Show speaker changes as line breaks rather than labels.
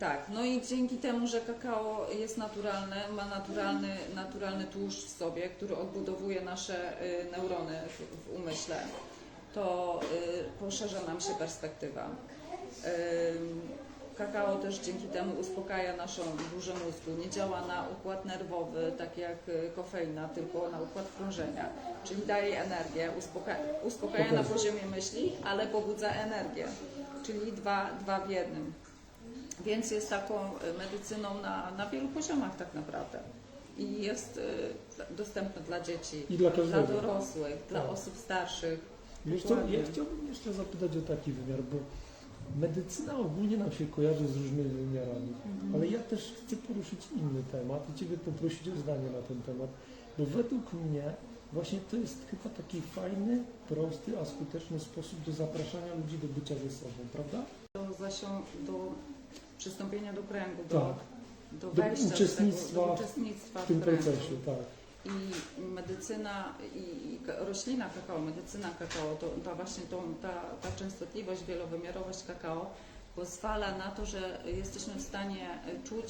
Tak, no i dzięki temu, że kakao jest naturalne, ma naturalny, naturalny tłuszcz w sobie, który odbudowuje nasze y, neurony w, w umyśle, to y, poszerza nam się perspektywa. Ym, Kakao też dzięki temu uspokaja naszą burzę mózgu. Nie działa na układ nerwowy, tak jak y, kofeina, tylko na układ krążenia. Czyli daje energię, uspoka uspokaja na poziomie myśli, ale pobudza energię. Czyli dwa, dwa w jednym. Więc jest taką y, medycyną na, na wielu poziomach tak naprawdę. I jest y, dostępna dla dzieci,
I dla
dla dorosłych, dla
Tak.
osób starszych.
Wiesz co,
Dokładnie.
ja chciałbym jeszcze zapytać o taki wymiar, bo medycyna ogólnie nam się kojarzy z różnymi wymiarami,
Mhm.
ale ja też chcę poruszyć inny temat i Ciebie poprosić o zdanie na ten temat, bo według mnie właśnie to jest chyba taki fajny, prosty, a skuteczny sposób do zapraszania ludzi do bycia ze sobą, prawda?
Do, zasią- do przystąpienia do kręgu, do,
Tak,
do
do
wejścia
uczestnictwa
do, tego, do uczestnictwa
w tym
kręgu.
procesie, tak.
I medycyna, i, roślina kakao, medycyna kakao, to, ta właśnie tą, ta, ta częstotliwość, wielowymiarowość kakao pozwala na to, że jesteśmy w stanie czuć